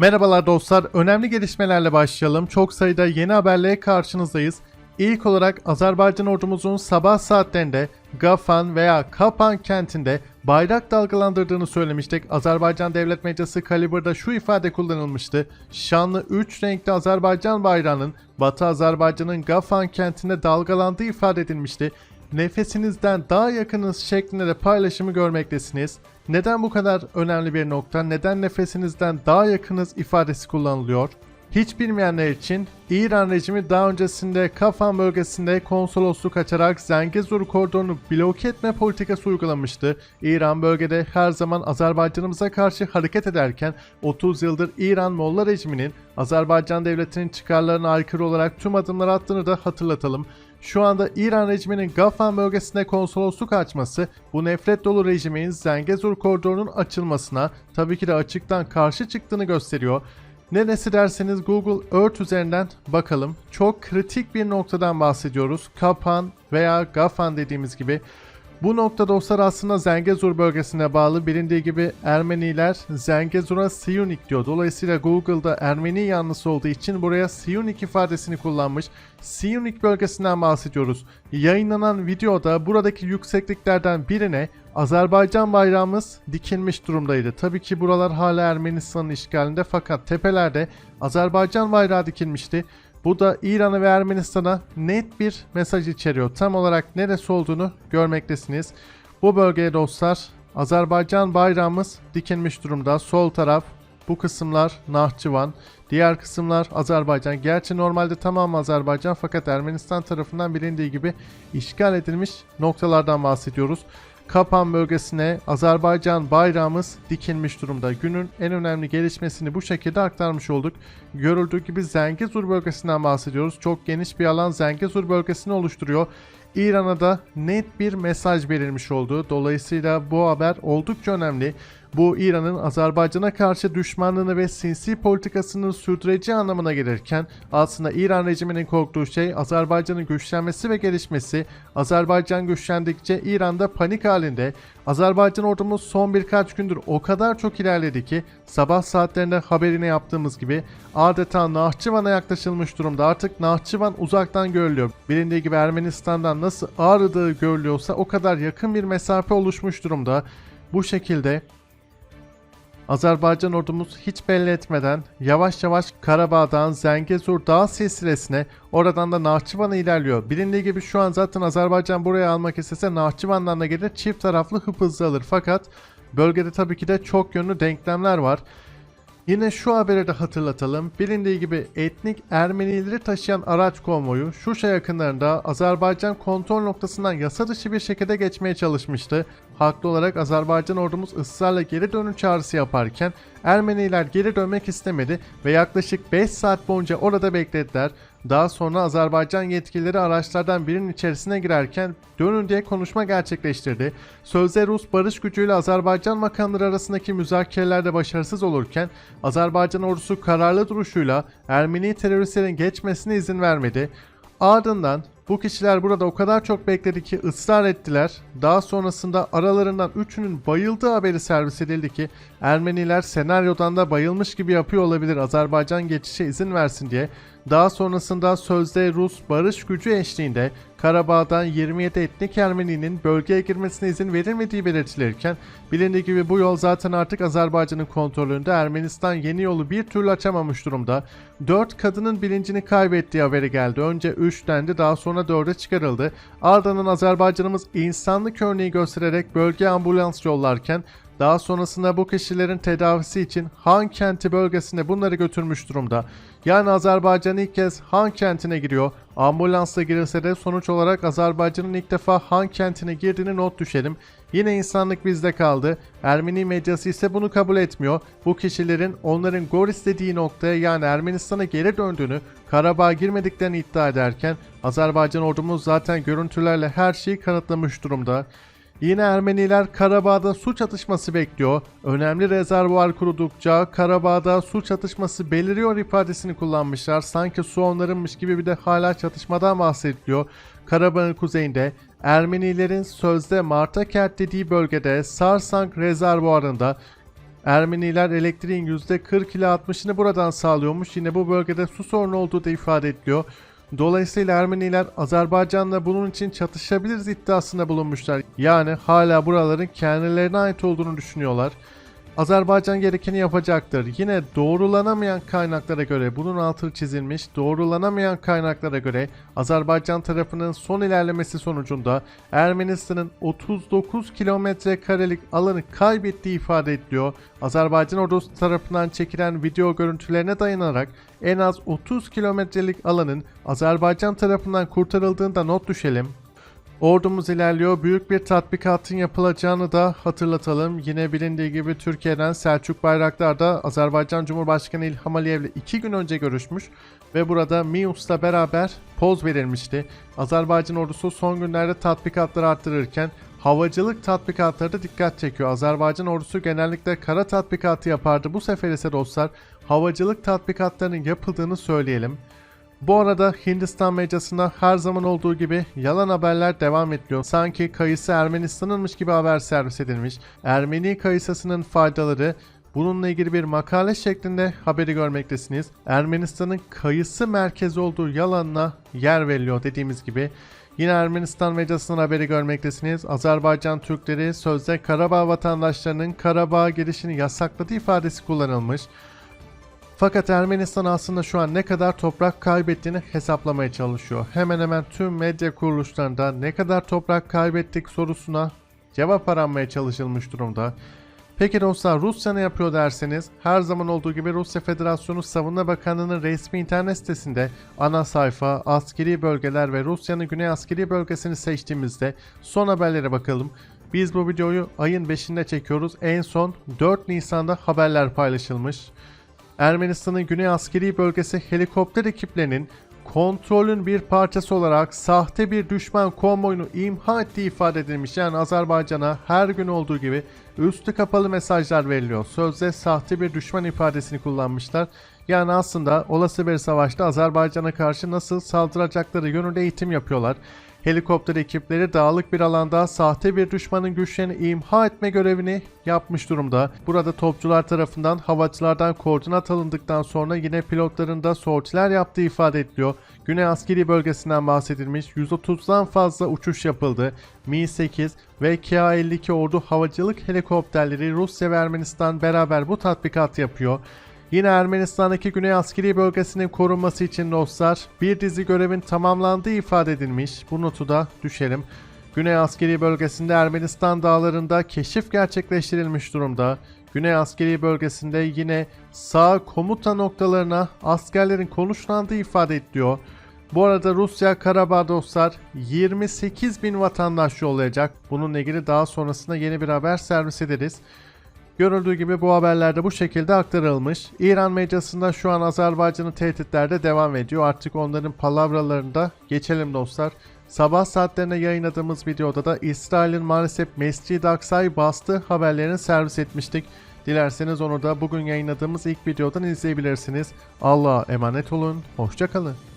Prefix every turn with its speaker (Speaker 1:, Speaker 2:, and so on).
Speaker 1: Merhabalar dostlar, önemli gelişmelerle başlayalım. Çok sayıda yeni haberle karşınızdayız. İlk olarak Azerbaycan ordumuzun sabah saatlerinde Gafan veya Kapan kentinde bayrak dalgalandırdığını söylemiştik. Azerbaycan devlet medyası Kaliber'da şu ifade kullanılmıştı. Şanlı 3 renkli Azerbaycan bayrağının Batı Azerbaycan'ın Gafan kentinde dalgalandığı ifade edilmişti. Nefesinizden daha yakınız şeklinde de paylaşımı görmektesiniz. Neden bu kadar önemli bir nokta? Neden nefesinizden daha yakınız ifadesi kullanılıyor? Hiç bilmeyenler için İran rejimi daha öncesinde Kafan bölgesinde konsolosluk açarak Zengezur koridorunu bloke etme politikası uygulamıştı. İran bölgede her zaman Azerbaycanımıza karşı hareket ederken 30 yıldır İran Molla rejiminin Azerbaycan devletinin çıkarlarına aykırı olarak tüm adımlar attığını da hatırlatalım. Şu anda İran rejiminin Gafan bölgesinde konsolosluk açması bu nefret dolu rejimin Zengezur koridorunun açılmasına tabii ki de açıktan karşı çıktığını gösteriyor. Neresi derseniz Google Earth üzerinden bakalım. Çok kritik bir noktadan bahsediyoruz. Kapan veya Gafan dediğimiz gibi. Bu nokta dostlar aslında Zengezur bölgesine bağlı. Bilindiği gibi Ermeniler Zengezur'a Siyunik diyor. Dolayısıyla Google'da Ermeni yanlısı olduğu için buraya Siyunik ifadesini kullanmış. Siyunik bölgesinden bahsediyoruz. Yayınlanan videoda buradaki yüksekliklerden birine Azerbaycan bayrağımız dikilmiş durumdaydı. Tabii ki buralar hala Ermenistan'ın işgalinde fakat tepelerde Azerbaycan bayrağı dikilmişti. Bu da İran'a ve Ermenistan'a net bir mesaj içeriyor. Tam olarak neresi olduğunu görmektesiniz. Bu bölgeye dostlar Azerbaycan bayrağımız dikilmiş durumda. Sol taraf bu kısımlar Nahçıvan, diğer kısımlar Azerbaycan. Gerçi normalde tamamı Azerbaycan fakat Ermenistan tarafından bilindiği gibi işgal edilmiş noktalardan bahsediyoruz. Kapan bölgesine Azerbaycan bayrağımız dikilmiş durumda. Günün en önemli gelişmesini bu şekilde aktarmış olduk. Görüldüğü gibi Zengezur bölgesinden bahsediyoruz. Çok geniş bir alan Zengezur bölgesini oluşturuyor. İran'a da net bir mesaj verilmiş oldu. Dolayısıyla bu haber oldukça önemli. Bu İran'ın Azerbaycan'a karşı düşmanlığını ve sinsi politikasını sürdüreceği anlamına gelirken aslında İran rejiminin korktuğu şey Azerbaycan'ın güçlenmesi ve gelişmesi. Azerbaycan güçlendikçe İran'da panik halinde. Azerbaycan ordumuz son birkaç gündür o kadar çok ilerledi ki sabah saatlerinde haberini yaptığımız gibi adeta Nahçıvan'a yaklaşılmış durumda. Artık Nahçıvan uzaktan görülüyor. Bilindiği gibi Ermenistan'dan nasıl ağrıdığı görülüyorsa o kadar yakın bir mesafe oluşmuş durumda. Bu şekilde Azerbaycan ordumuz hiç belli etmeden yavaş yavaş Karabağ'dan Zengezur Dağ silsilesine oradan da Nahçıvan'a ilerliyor. Bilindiği gibi şu an zaten Azerbaycan buraya almak istese Nahçıvan'dan da gelir çift taraflı hıp hızlı alır. Fakat bölgede tabii ki de çok yönlü denklemler var. Yine şu haberi de hatırlatalım. Bilindiği gibi etnik Ermenileri taşıyan araç konvoyu Şuşa yakınlarında Azerbaycan kontrol noktasından yasa dışı bir şekilde geçmeye çalışmıştı. Haklı olarak Azerbaycan ordumuz ısrarla geri dönün çağrısı yaparken Ermeniler geri dönmek istemedi ve yaklaşık 5 saat boyunca orada beklediler. Daha sonra Azerbaycan yetkilileri araçlardan birinin içerisine girerken dönün diye konuşma gerçekleştirdi. Sözde Rus barış gücüyle Azerbaycan makamları arasındaki müzakerelerde başarısız olurken Azerbaycan ordusu kararlı duruşuyla Ermeni teröristlerin geçmesine izin vermedi. Ardından bu kişiler burada o kadar çok bekledi ki ısrar ettiler. Daha sonrasında aralarından üçünün bayıldığı haberi servis edildi ki Ermeniler senaryodan da bayılmış gibi yapıyor olabilir Azerbaycan geçişe izin versin diye. Daha sonrasında sözde Rus barış gücü eşliğinde Karabağ'dan 27 etnik Ermeni'nin bölgeye girmesine izin verilmediği belirtilirken bilindiği gibi bu yol zaten artık Azerbaycan'ın kontrolünde Ermenistan yeni yolu bir türlü açamamış durumda. 4 kadının bilincini kaybettiği haberi geldi. Önce 3 dendi daha sonra 4'e çıkarıldı. Ardından Azerbaycan'ımız insanlık örneği göstererek bölge ambulans yollarken daha sonrasında bu kişilerin tedavisi için Han kenti bölgesine bunları götürmüş durumda. Yani Azerbaycan ilk kez Han kentine giriyor. Ambulansla girilse de sonuç olarak Azerbaycan'ın ilk defa Han kentine girdiğini not düşelim. Yine insanlık bizde kaldı. Ermeni medyası ise bunu kabul etmiyor. Bu kişilerin onların Goris dediği noktaya yani Ermenistan'a geri döndüğünü, Karabağ'a girmediklerini iddia ederken Azerbaycan ordumuz zaten görüntülerle her şeyi kanıtlamış durumda. Yine Ermeniler Karabağ'da su çatışması bekliyor. Önemli rezervuar kurudukça Karabağ'da su çatışması beliriyor ifadesini kullanmışlar. Sanki su onlarınmış gibi bir de hala çatışmadan bahsediliyor. Karabağ'ın kuzeyinde Ermenilerin sözde Martakert dediği bölgede Sarsank rezervuarında Ermeniler elektriğin %40 ile 60'ını buradan sağlıyormuş. Yine bu bölgede su sorunu olduğu da ifade ediliyor. Dolayısıyla Ermeniler Azerbaycan'la bunun için çatışabiliriz iddiasında bulunmuşlar. Yani hala buraların kendilerine ait olduğunu düşünüyorlar. Azerbaycan gerekeni yapacaktır. Yine doğrulanamayan kaynaklara göre bunun altı çizilmiş. Doğrulanamayan kaynaklara göre Azerbaycan tarafının son ilerlemesi sonucunda Ermenistan'ın 39 kilometre karelik alanı kaybettiği ifade ediliyor. Azerbaycan ordusu tarafından çekilen video görüntülerine dayanarak en az 30 kilometrelik alanın Azerbaycan tarafından kurtarıldığında not düşelim. Ordumuz ilerliyor. Büyük bir tatbikatın yapılacağını da hatırlatalım. Yine bilindiği gibi Türkiye'den Selçuk Bayraktar da Azerbaycan Cumhurbaşkanı İlham Aliyev'le iki gün önce görüşmüş ve burada MİUS'la beraber poz verilmişti. Azerbaycan ordusu son günlerde tatbikatları arttırırken havacılık tatbikatları da dikkat çekiyor. Azerbaycan ordusu genellikle kara tatbikatı yapardı. Bu sefer ise dostlar havacılık tatbikatlarının yapıldığını söyleyelim. Bu arada Hindistan medyasında her zaman olduğu gibi yalan haberler devam ediliyor. Sanki kayısı Ermenistan'ınmış gibi haber servis edilmiş. Ermeni kayısısının faydaları bununla ilgili bir makale şeklinde haberi görmektesiniz. Ermenistan'ın kayısı merkezi olduğu yalanına yer veriliyor dediğimiz gibi. Yine Ermenistan medyasından haberi görmektesiniz. Azerbaycan Türkleri sözde Karabağ vatandaşlarının Karabağ'a girişini yasakladığı ifadesi kullanılmış. Fakat Ermenistan aslında şu an ne kadar toprak kaybettiğini hesaplamaya çalışıyor. Hemen hemen tüm medya kuruluşlarında ne kadar toprak kaybettik sorusuna cevap aranmaya çalışılmış durumda. Peki dostlar Rusya ne yapıyor derseniz her zaman olduğu gibi Rusya Federasyonu Savunma Bakanlığı'nın resmi internet sitesinde ana sayfa, askeri bölgeler ve Rusya'nın güney askeri bölgesini seçtiğimizde son haberlere bakalım. Biz bu videoyu ayın 5'inde çekiyoruz. En son 4 Nisan'da haberler paylaşılmış. Ermenistan'ın güney askeri bölgesi helikopter ekiplerinin kontrolün bir parçası olarak sahte bir düşman konvoyunu imha ettiği ifade edilmiş. Yani Azerbaycan'a her gün olduğu gibi üstü kapalı mesajlar veriliyor. Sözde sahte bir düşman ifadesini kullanmışlar. Yani aslında olası bir savaşta Azerbaycan'a karşı nasıl saldıracakları yönünde eğitim yapıyorlar. Helikopter ekipleri dağlık bir alanda sahte bir düşmanın güçlerini imha etme görevini yapmış durumda. Burada topçular tarafından havacılardan koordinat alındıktan sonra yine pilotların da sortiler yaptığı ifade ediliyor. Güney askeri bölgesinden bahsedilmiş 130'dan fazla uçuş yapıldı. Mi-8 ve Ka-52 ordu havacılık helikopterleri Rusya ve Ermenistan beraber bu tatbikatı yapıyor. Yine Ermenistan'daki Güney Askeri Bölgesi'nin korunması için dostlar bir dizi görevin tamamlandığı ifade edilmiş. Bu notu da düşelim. Güney Askeri Bölgesi'nde Ermenistan dağlarında keşif gerçekleştirilmiş durumda. Güney Askeri Bölgesi'nde yine sağ komuta noktalarına askerlerin konuşlandığı ifade ediliyor. Bu arada Rusya Karabağ dostlar 28 bin vatandaş yollayacak. Bununla ilgili daha sonrasında yeni bir haber servis ederiz. Görüldüğü gibi bu haberlerde bu şekilde aktarılmış. İran medyasında şu an Azerbaycan'ın tehditlerde devam ediyor. Artık onların palavralarında geçelim dostlar. Sabah saatlerinde yayınladığımız videoda da İsrail'in maalesef Mescid-i Aksa'yı bastığı haberlerini servis etmiştik. Dilerseniz onu da bugün yayınladığımız ilk videodan izleyebilirsiniz. Allah'a emanet olun, hoşçakalın.